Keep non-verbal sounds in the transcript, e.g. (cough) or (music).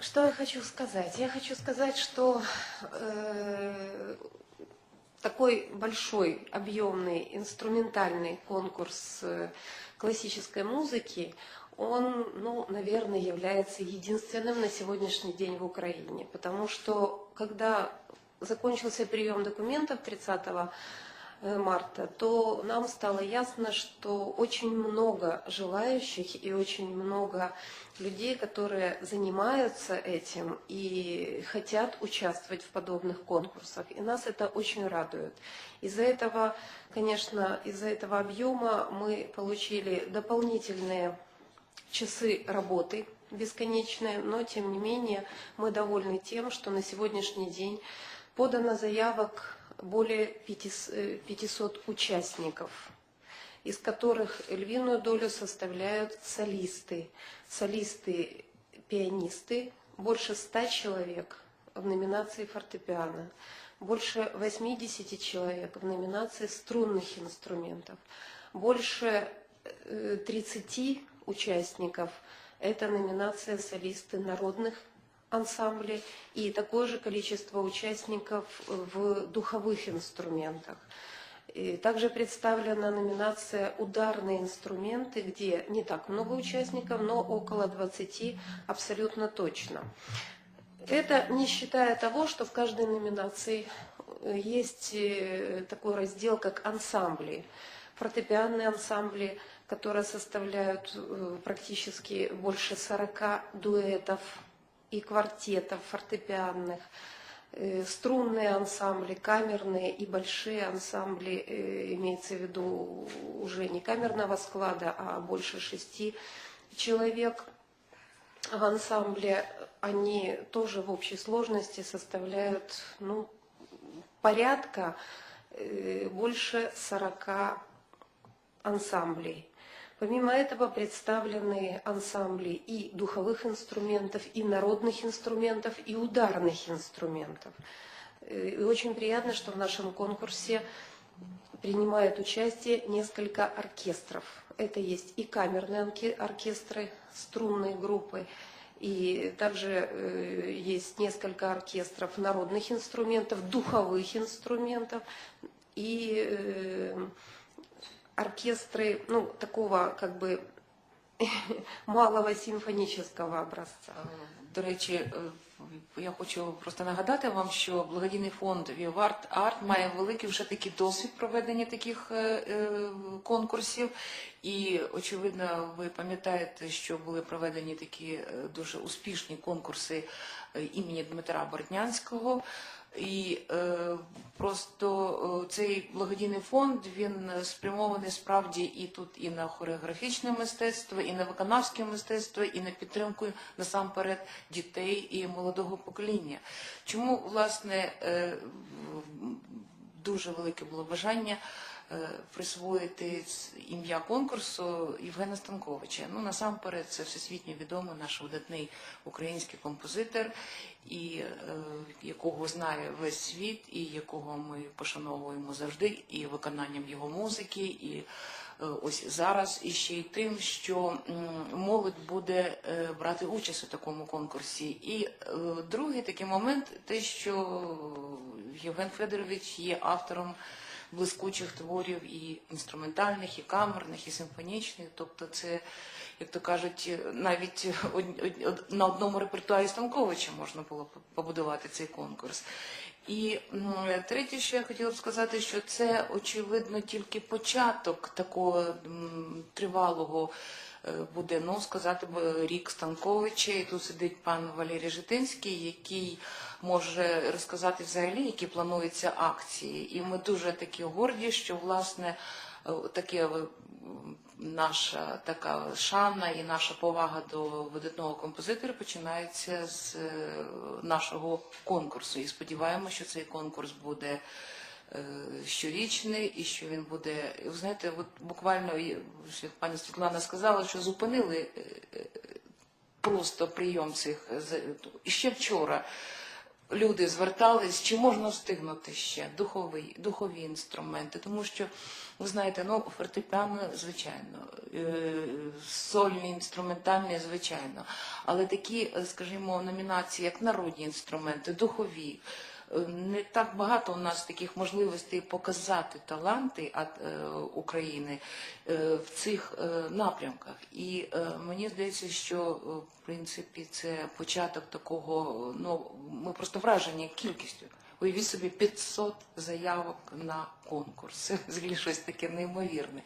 Что я хочу сказать? Я хочу сказать, что э, такой большой, объемный, инструментальный конкурс э, классической музыки, он, ну, наверное, является единственным на сегодняшний день в Украине. Потому что, когда закончился прием документов 30 э, марта, то нам стало ясно, что очень много желающих и очень много людей, которые занимаются этим и хотят участвовать в подобных конкурсах. И нас это очень радует. Из-за этого, конечно, из-за этого объема мы получили дополнительные часы работы бесконечные, но тем не менее мы довольны тем, что на сегодняшний день подано заявок более 500 500 участников, из которых львиную долю составляют солисты, солисты-пианисты, больше 100 человек в номинации фортепиано, больше 80 человек в номинации струнных инструментов, больше э, 30 участников – это номинация солисты народных ансамблей и такое же количество участников в духовых инструментах. И также представлена номинация «Ударные инструменты», где не так много участников, но около 20 абсолютно точно. Это не считая того, что в каждой номинации есть э, такой раздел, как ансамбли. Фортепианные ансамбли, которые составляют э, практически больше 40 дуэтов и квартетов фортепианных, э, струнные ансамбли, камерные и большие ансамбли, э, имеется в виду уже не камерного склада, а больше шести человек в ансамбле, они тоже в общей сложности составляют ну, порядка э, больше 40 ансамблей. Помимо этого представлены ансамбли и духовых инструментов, и народных инструментов, и ударных инструментов. Э, И очень приятно, что в нашем конкурсе принимают участие несколько оркестров. Это есть и камерные орке- оркестры, струнные группы, и также э, есть несколько оркестров народных инструментов, духовых инструментов и э, оркестры, ну, такого как бы (laughs) малого симфонического образца. До речі, е, я хочу просто нагадати вам, що благодійний фонд Віварт Арт має великий вже такий досвід проведення таких е, е, конкурсів. І очевидно, ви пам'ятаєте, що були проведені такі дуже успішні конкурси імені Дмитра Бортнянського. І е, просто е, цей благодійний фонд він спрямований справді і тут і на хореографічне мистецтво, і на виконавське мистецтво, і на підтримку насамперед дітей і молодого покоління. Чому власне е, дуже велике було бажання е, присвоїти ім'я конкурсу Євгена Станковича. Ну насамперед це всесвітньо відомий наш видатний український композитор, і е, якого знає весь світ, і якого ми пошановуємо завжди, і виконанням його музики, і ось зараз і ще й тим, що молодь буде е, брати участь у такому конкурсі. І е, другий такий момент, те, що Євген Федорович є автором блискучих творів і інструментальних, і камерних, і симфонічних. Тобто це, як то кажуть, навіть на одному репертуарі Станковича можна було побудувати цей конкурс. І третє, що я хотіла б сказати, що це очевидно тільки початок такого тривалого е, буде, ну сказати рік Станковича. І тут сидить пан Валерій Житинський, який може розказати взагалі, які плануються акції. І ми дуже такі горді, що власне таке е, наша така шана і наша повага до видатного композитора починається з е, нашого конкурсу. І сподіваємося, що цей конкурс буде е, щорічний і що він буде. Ви знаєте, от буквально як пані Світлана сказала, що зупинили е, е, просто прийом цих ще вчора. Люди звертались, чи можна встигнути ще духовий, духові інструменти, тому що ви знаєте, ну фортепіано, звичайно, е, сольні, інструментальні, звичайно, але такі, е, скажімо, номінації, як народні інструменти, духові. Не так багато у нас таких можливостей показати таланти е, України е, в цих е, напрямках. І мені здається, що в принципі це початок такого. Ну ми просто вражені кількістю. Уявіть собі 500 заявок на конкурс. (laughs) Взагалі щось таке неймовірне.